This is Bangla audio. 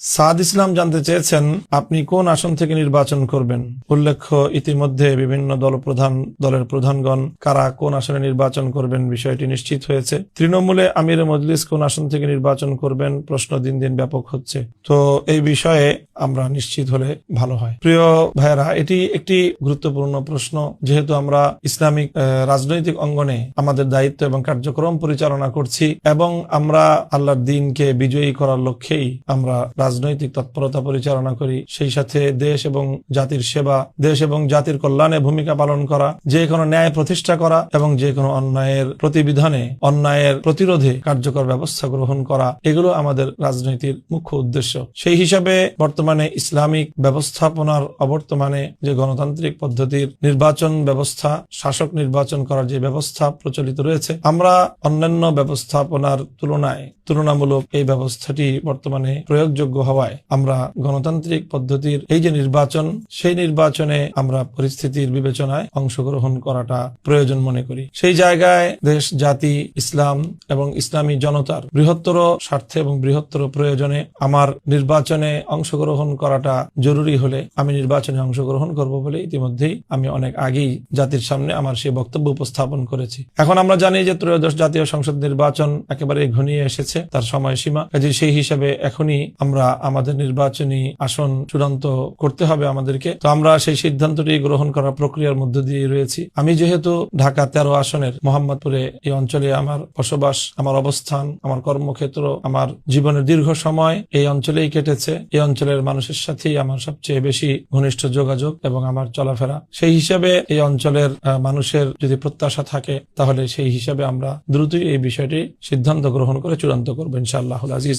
সাদ ইসলাম জানতে চেয়েছেন, আপনি কোন আসন থেকে নির্বাচন করবেন? উল্লেখ্য, ইতিমধ্যে বিভিন্ন দলপ্রধান, দলের প্রধানগণ কারা কোন আসনে নির্বাচন করবেন বিষয়টি নিশ্চিত হয়েছে। তৃণমূলে আমির মজলিস কোন আসন থেকে নির্বাচন করবেন? প্রশ্ন দিন দিন ব্যাপক হচ্ছে। তো এই বিষয়ে আমরা নিশ্চিত হলে ভালো হয়। প্রিয় ভাইয়েরা, এটি একটি গুরুত্বপূর্ণ প্রশ্ন। যেহেতু আমরা ইসলামিক রাজনৈতিক অঙ্গনে আমাদের দায়িত্ব এবং কার্যক্রম পরিচালনা করছি এবং আমরা আল্লাহর দিনকে বিজয়ী করার লক্ষ্যেই আমরা রাজনৈতিক তৎপরতা পরিচালনা করি, সেই সাথে দেশ এবং জাতির সেবা, দেশ এবং জাতির কল্যাণে ভূমিকা পালন করা, যে কোনো ন্যায় প্রতিষ্ঠা করা এবং যে কোনো অন্যায়ের প্রতিবিধানে অন্যায়ের প্রতিরোধে কার্যকর ব্যবস্থা গ্রহণ করা, এগুলো আমাদের রাজনীতির মুখ্য উদ্দেশ্য। সেই হিসাবে বর্তমানে ইসলামিক ব্যবস্থাপনার অবর্তমানে যে গণতান্ত্রিক পদ্ধতির নির্বাচন ব্যবস্থা, শাসক নির্বাচন করার যে ব্যবস্থা প্রচলিত রয়েছে, আমরা অন্যান্য ব্যবস্থাপনার তুলনায় তুলনামূলক এই ব্যবস্থাটি বর্তমানে প্রয়োগযোগ্য হওয়ায় আমরা গণতান্ত্রিক পদ্ধতির এই যে নির্বাচন, সেই নির্বাচনে আমরা পরিস্থিতির বিবেচনায় অংশগ্রহণ করাটা প্রয়োজন মনে করি। সেই জায়গায় দেশ, জাতি, ইসলাম এবং ইসলামী জনতার বৃহত্তর স্বার্থে এবং বৃহত্তর প্রয়োজনে আমার নির্বাচনে অংশগ্রহণ করাটা জরুরি হলে আমি নির্বাচনে অংশগ্রহণ করব বলে ইতিমধ্যেই আমি অনেক আগেই জাতির সামনে আমার সেই বক্তব্য উপস্থাপন করেছি। এখন আমরা জানি যে ত্রয়োদশ জাতীয় সংসদ নির্বাচন একেবারে ঘনিয়ে এসেছে। তার সময়সীমা। কাজে সেই হিসাবে এখনই আমরা আমাদের নির্বাচনী আসন চূড়ান্ত করতে হবে আমাদেরকে। তো আমরা সেই সিদ্ধান্তটি গ্রহণ করার প্রক্রিয়ার মধ্য দিয়ে রয়েছি। আমি যেহেতু ঢাকা তেরো আসনের মোহাম্মদপুরে এই অঞ্চলে আমার বসবাস, আমার অবস্থান, আমার কর্মক্ষেত্র, আমার জীবনের দীর্ঘ সময় এই অঞ্চলেই কেটেছে। এই অঞ্চলের মানুষের সাথেই আমার সবচেয়ে বেশি ঘনিষ্ঠ যোগাযোগ এবং আমার চলাফেরা। সেই হিসাবে এই অঞ্চলের মানুষের যদি প্রত্যাশা থাকে, তাহলে সেই হিসাবে আমরা দ্রুতই এই বিষয়টি সিদ্ধান্ত গ্রহণ করে চূড়ান্ত করবো ইনশাআল্লাহ আজিজ